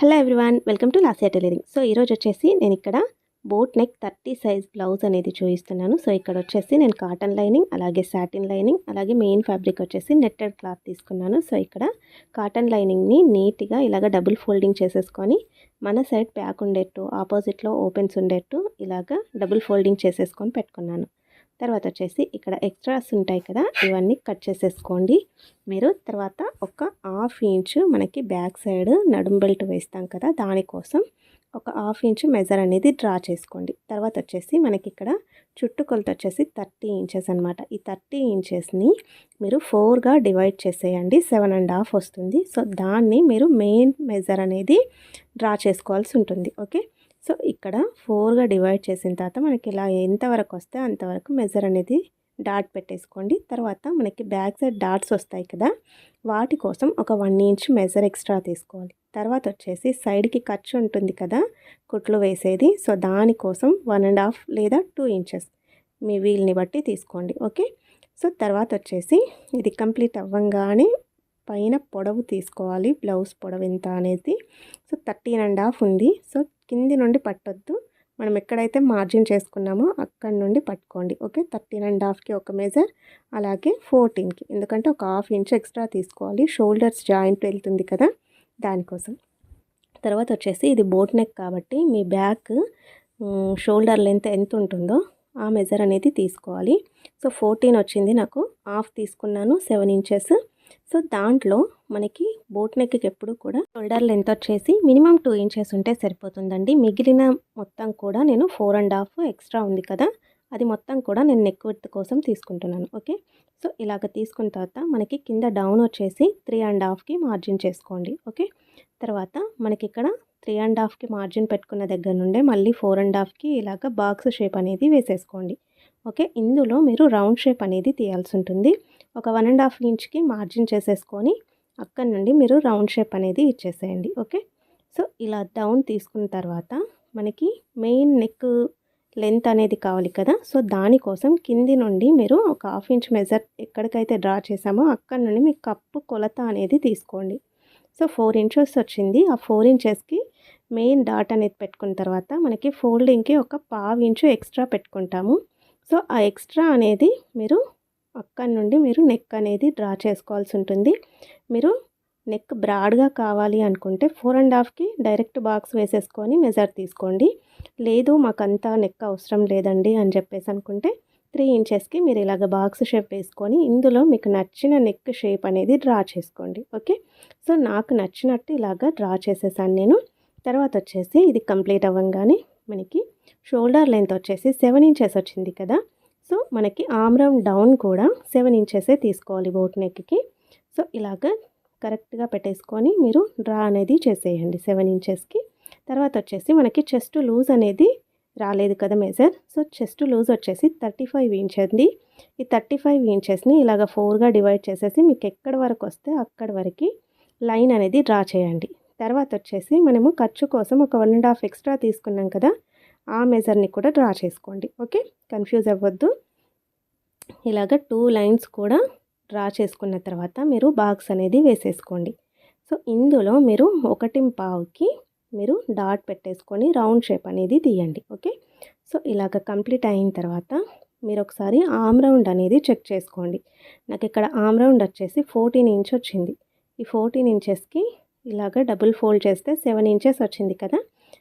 Hello everyone welcome to Lasya tailoring. So ఈరోజు వచ్చేసి నేను ఇక్కడ boat neck thirty size blouse అనేది చూపిస్తున్నాను. సో ఇక్కడ వచ్చేసి నేను కాటన్ లైనింగ్ అలాగే సాటిన్ లైనింగ్ అలాగే మెయిన్ ఫ్యాబ్రిక్ వచ్చేసి నెట్టెడ్ క్లాత్ తీసుకున్నాను. సో ఇక్కడ కాటన్ లైనింగ్ని నీట్గా ఇలాగ డబుల్ ఫోల్డింగ్ చేసేసుకొని మన సైడ్ ప్యాక్ ఉండేట్టు ఆపోజిట్లో ఓపెన్స్ ఉండేట్టు ఇలాగ డబుల్ ఫోల్డింగ్ చేసేసుకొని పెట్టుకున్నాను. తర్వాత వచ్చేసి ఇక్కడ ఎక్స్ట్రాస్ ఉంటాయి కదా ఇవన్నీ కట్ చేసేసుకోండి. మీరు తర్వాత ఒక హాఫ్ ఇంచు మనకి బ్యాక్ సైడ్ నడుం బెల్ట్ వేస్తాం కదా దానికోసం ఒక హాఫ్ ఇంచ్ మెజర్ అనేది డ్రా చేసుకోండి. తర్వాత వచ్చేసి మనకి ఇక్కడ చుట్టుకొలత వచ్చేసి థర్టీ ఇంచెస్ అనమాట ఈ థర్టీ ఇంచెస్ని మీరు ఫోర్గా డివైడ్ చేసేయండి సెవెన్ అండ్ హాఫ్ వస్తుంది. సో దాన్ని మీరు మెయిన్ మెజర్ అనేది డ్రా చేసుకోవాల్సి ఉంటుంది. ఓకే? సో ఇక్కడ ఫోర్గా డివైడ్ చేసిన తర్వాత మనకి ఇలా ఎంతవరకు వస్తే అంతవరకు మెజర్ అనేది డాట్ పెట్టేసుకోండి. తర్వాత మనకి బ్యాక్ సైడ్ డాట్స్ వస్తాయి కదా వాటి కోసం ఒక వన్ ఇంచ్ మెజర్ ఎక్స్ట్రా తీసుకోవాలి. తర్వాత వచ్చేసి సైడ్కి ఖర్చు ఉంటుంది కదా కుట్లు వేసేది. సో దానికోసం వన్ అండ్ హాఫ్ లేదా టూ ఇంచెస్ మీ వీల్ని బట్టి తీసుకోండి. ఓకే? సో తర్వాత వచ్చేసి ఇది కంప్లీట్ అవ్వంగానే పైన పొడవు తీసుకోవాలి. బ్లౌజ్ పొడవు ఎంత అనేది. సో థర్టీన్ అండ్ హాఫ్ ఉంది. సో కింది నుండి పట్టొద్దు. మనం ఎక్కడైతే మార్జిన్ చేసుకున్నామో అక్కడ నుండి పట్టుకోండి. ఓకే? థర్టీన్ అండ్ హాఫ్కి ఒక మెజర్ అలాగే ఫోర్టీన్కి. ఎందుకంటే ఒక హాఫ్ ఇంచ్ ఎక్స్ట్రా తీసుకోవాలి. షోల్డర్స్ జాయింట్ వెళ్తుంది కదా? దానికోసం. తర్వాత వచ్చేసి ఇది బోట్ నెక్ కాబట్టి మీ బ్యాక్ షోల్డర్ లెంత్ ఎంత ఉంటుందో ఆ మెజర్ అనేది తీసుకోవాలి. సో ఫోర్టీన్ వచ్చింది నాకు. హాఫ్ తీసుకున్నాను. Seven inches. సో దాంట్లో మనకి బోట్ నెక్కి ఎప్పుడు కూడా షోల్డర్ లెంత్ వచ్చేసి మినిమం టూ ఇంచెస్ ఉంటే సరిపోతుందండి. మిగిలిన మొత్తం కూడా నేను ఫోర్ అండ్ హాఫ్ ఎక్స్ట్రా ఉంది కదా అది మొత్తం కూడా నేను నెక్ విత్ కోసం తీసుకుంటున్నాను. ఓకే? సో ఇలాగ తీసుకున్న తర్వాత మనకి కింద డౌన్ వచ్చేసి త్రీ అండ్ హాఫ్కి మార్జిన్ చేసుకోండి. ఓకే? తర్వాత మనకి ఇక్కడ త్రీ అండ్ హాఫ్కి మార్జిన్ పెట్టుకున్న దగ్గర నుండే మళ్ళీ ఫోర్ అండ్ హాఫ్కి ఇలాగ బాక్స్ షేప్ అనేది వేసేసుకోండి. ఓకే? ఇందులో మీరు రౌండ్ షేప్ అనేది తీయాల్సి ఉంటుంది. ఒక వన్ అండ్ హాఫ్ ఇంచ్కి మార్జిన్ చేసేసుకొని అక్కడి నుండి మీరు రౌండ్ షేప్ అనేది ఇచ్చేసేయండి. ఓకే? సో ఇలా డౌన్ తీసుకున్న తర్వాత మనకి మెయిన్ నెక్ లెంత్ అనేది కావాలి కదా? సో దానికోసం కింది నుండి మీరు ఒక హాఫ్ ఇంచ్ మెజర్ ఎక్కడికైతే డ్రా చేసామో అక్కడ నుండి మీ కప్పు కొలత అనేది తీసుకోండి. సో ఫోర్ ఇంచెస్ వచ్చింది. ఆ ఫోర్ ఇంచెస్కి మెయిన్ డాట్ అనేది పెట్టుకున్న తర్వాత మనకి ఫోల్డింగ్కి ఒక పావు ఇంచు ఎక్స్ట్రా పెట్టుకుంటాము. సో ఆ ఎక్స్ట్రా అనేది మీరు అక్కడి నుండి మీరు నెక్ అనేది డ్రా చేసుకోవాల్సి ఉంటుంది. మీరు నెక్ బ్రాడ్గా కావాలి అనుకుంటే ఫోర్ అండ్ హాఫ్కి డైరెక్ట్ బాక్స్ వేసేసుకొని మెజర్ తీసుకోండి. లేదు మాకంతా నెక్ అవసరం లేదండి అని చెప్పేసి అనుకుంటే త్రీ ఇంచెస్కి మీరు ఇలాగ బాక్స్ షేప్ వేసుకొని ఇందులో మీకు నచ్చిన నెక్ షేప్ అనేది డ్రా చేసుకోండి. ఓకే? సో నాకు నచ్చినట్టు ఇలాగ డ్రా చేసేసాను నేను. తర్వాత వచ్చేసి ఇది కంప్లీట్ అవ్వగానే మనకి షోల్డర్ లెంత్ వచ్చేసి సెవెన్ ఇంచెస్ వచ్చింది కదా. సో మనకి ఆమ్రమ్ డౌన్ కూడా సెవెన్ ఇంచెసే తీసుకోవాలి బోట్ నెక్కి. సో ఇలాగ కరెక్ట్గా పెట్టేసుకొని మీరు డ్రా అనేది చేసేయండి సెవెన్ ఇంచెస్కి. తర్వాత వచ్చేసి మనకి చెస్ట్ లూజ్ అనేది రాలేదు కదా మెజర్. సో చెస్ట్ లూజ్ వచ్చేసి థర్టీ ఫైవ్ ఇంచ్ అండి ఈ థర్టీ ఫైవ్ ఇంచెస్ని ఇలాగ ఫోర్గా డివైడ్ చేసేసి మీకు ఎక్కడి వరకు వస్తే అక్కడి వరకు లైన్ అనేది డ్రా చేయండి. తర్వాత వచ్చేసి మనము ఖర్చు కోసం ఒక వన్ అండ్ హాఫ్ ఎక్స్ట్రా తీసుకున్నాం కదా. ఆ మెజర్ని కూడా డ్రా చేసుకోండి. ఓకే కన్ఫ్యూజ్ అవ్వద్దు. ఇలాగ టూ లైన్స్ కూడా డ్రా చేసుకున్న తర్వాత మీరు బాక్స్ అనేది వేసేసుకోండి. సో ఇందులో మీరు ఒకటి పావుకి మీరు డాట్ పెట్టేసుకొని రౌండ్ షేప్ అనేది తీయండి. ఓకే సో ఇలాగ కంప్లీట్ అయిన తర్వాత మీరు ఒకసారి ఆమ్ రౌండ్ అనేది చెక్ చేసుకోండి. నాకు ఇక్కడ ఆమ్ రౌండ్ వచ్చేసి ఫోర్టీన్ ఇంచ్ వచ్చింది. ఈ ఫోర్టీన్ ఇంచెస్కి ఇలాగ డబుల్ ఫోల్డ్ చేస్తే సెవెన్ ఇంచెస్ వచ్చింది కదా?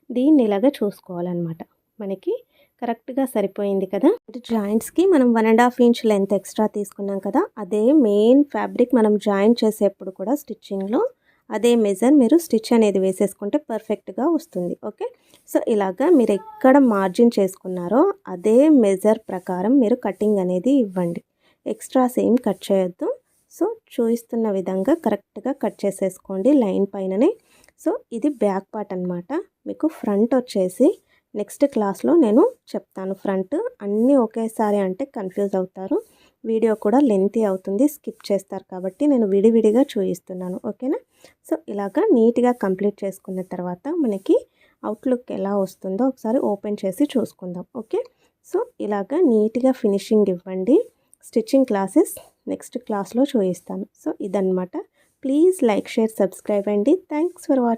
దీన్ని ఇలాగ చూసుకోవాలన్నమాట. మనకి కరెక్ట్గా సరిపోయింది కదా? జాయింట్స్కి మనం one and half inch length extra తీసుకున్నాం కదా? అదే మెయిన్ ఫ్యాబ్రిక్ మనం జాయిన్ చేసేప్పుడు కూడా స్టిచ్చింగ్లో అదే మెజర్ మీరు స్టిచ్ అనేది వేసేసుకుంటే పర్ఫెక్ట్గా వస్తుంది. ఓకే? సో ఇలాగా మీరు ఎక్కడ మార్జిన్ చేసుకున్నారో అదే మెజర్ ప్రకారం మీరు కటింగ్ అనేది ఇవ్వండి. ఎక్స్ట్రాస్ ఏం కట్ చేయొద్దు. సో చూపిస్తున్న విధంగా కరెక్ట్గా కట్ చేసేసుకోండి లైన్ పైననే. సో ఇది బ్యాక్ పార్ట్ అనమాట మీకు ఫ్రంట్ వచ్చేసి నెక్స్ట్ క్లాస్లో నేను చెప్తాను. ఫ్రంట్ అన్నీ ఒకేసారి అంటే కన్ఫ్యూజ్ అవుతారు. వీడియో కూడా లెంతీ అవుతుంది. స్కిప్ చేస్తారు కాబట్టి నేను విడివిడిగా చూపిస్తున్నాను ఓకేనా? సో ఇలాగా నీట్గా కంప్లీట్ చేసుకున్న తర్వాత మనకి అవుట్లుక్ ఎలా వస్తుందో ఒకసారి ఓపెన్ చేసి చూసుకుందాం. ఓకే? సో ఇలాగా నీట్గా ఫినిషింగ్ ఇవ్వండి. స్టిచ్చింగ్ క్లాసెస్ నెక్స్ట్ క్లాస్లో చూపిస్తాను సో ఇదనమాట ప్లీజ్ లైక్ షేర్ సబ్స్క్రైబ్ అండి. Thanks for watching